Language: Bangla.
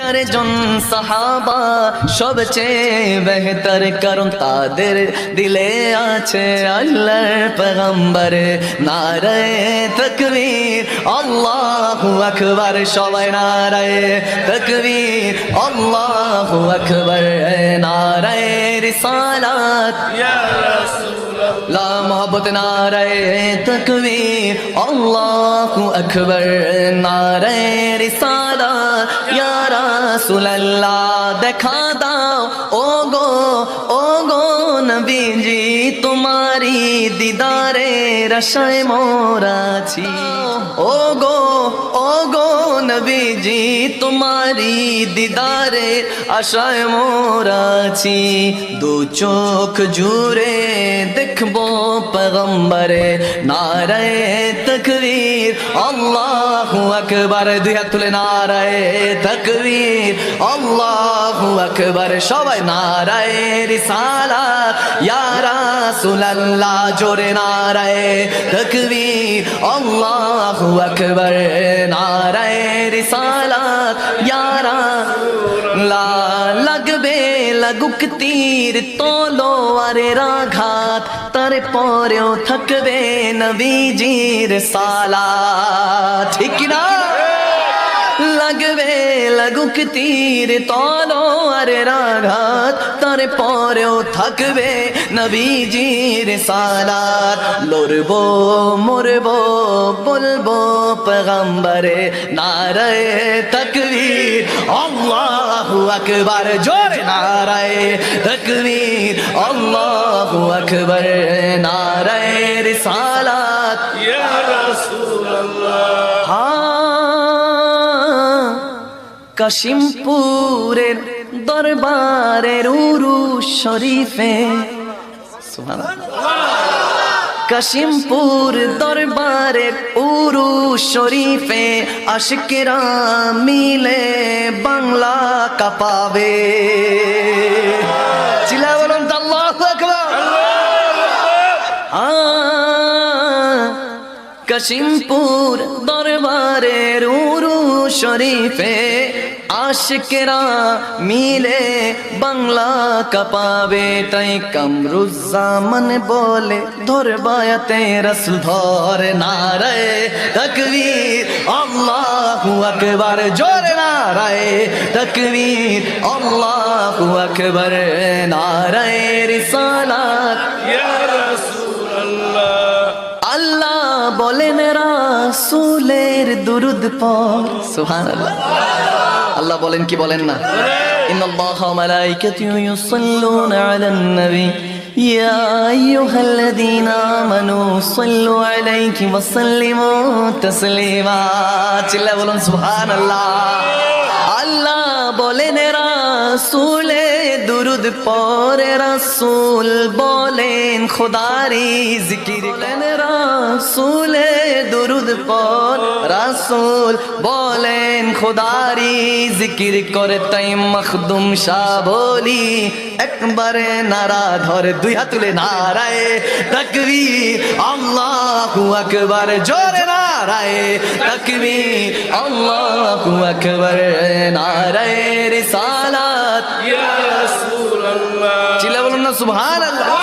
জন সাহাবা সবচেয়ে বেহতর কারণ তাদের দিলে আছে আল্লাহর পেগম্বর নারায়ে তকবীর আল্লাহু আকবার সবাই নারায়ে তকবীর আল্লাহু আকবার নারায়ে রিসালাত লা মোহব্বত নারায়ে তকবীর, আল্লাহু আকবার, নারায়ে রিসালাত ইয়া রাসূলুল্লাহ, দেখা দাও ও গো ও গো নবীজি। তোমারি দিদারে রসায় মোরাছি। ও গো ও গো নবীজি, তোমারি দিদারে আশায় মোরাছি। দু চোখ জুড়ে দেখব পগম্বরে নারায় তকবীর। আল্লাহু আকবার, দুই হাত তুলে নারায় তকবীর। আল্লাহু আকবার, সবাই নারায় রিসালাত ইয়া রাসূলুল্লাহ জোরে নারায়, তকবীর, আল্লাহু আকবার, নারায় রিসালাত ইয়া লা লাগবে লাগুক তীর তলোয়ারের আঘাত তার পরেও থাকবে নবীজির সালা ঠিক না? লাগবে লাগুক তীর তলোয়ারের আঘাত তার পরেও থাকবে নবীজির সালাত। লড়বো মরবো বলব পেগম্বরে নারায় তকবীর। আল্লাহু আকবার জোরে নারায় তকবীর। আল্লাহু আকবার নারায় রিসালাত। হ্যাঁ, কাশিমপুরের দরবারের উরু শরীফে। কাশিমপুর দরবারের উরু শরীফে আশকেরা মিলে বাংলা কাপাবে। কাশিমপুর দরবারের উরু শরীফে আশকেরা মিলে বাংলা কাপাবে, তাই কামরুজ্জামান বলে ধরবায়াতে রসুল ধর নারায় তকবীর। আল্লাহু আকবার, জোরে নারায় তকবীর। আল্লাহু আকবার, নারায় রিসালাত। আল্লাহ দুরুদ পর সুবহানাল্লাহ। আল্লাহ বলেন কি বলেন না? ইন্নাল্লাহা ওয়া মালাইকাতুহু ইউসাল্লুনা আলান নবী। ইয়া আইয়ুহাল্লাযীনা আমানু সাল্লু আলাইহি ওয়া সাল্লিমু তাসলিমা। চিল্লা বলুন সুবহানাল্লাহ। আল্লাহ দুরুদ পরে রাসূল বলেন খোদারি জিকির করেন রাসূলে দুরুদ পর রাসূল বলেন খোদারি জিকির করে তাই মখদুম শাহ বলি একবারে নারা ধরে দুই হাত তুলে নারায় তাকবীর আল্লাহু আকবার জোরে নারায় তাকবীর আল্লাহু আকবার নারায় রিসালাত না সুবহানাল্লাহ।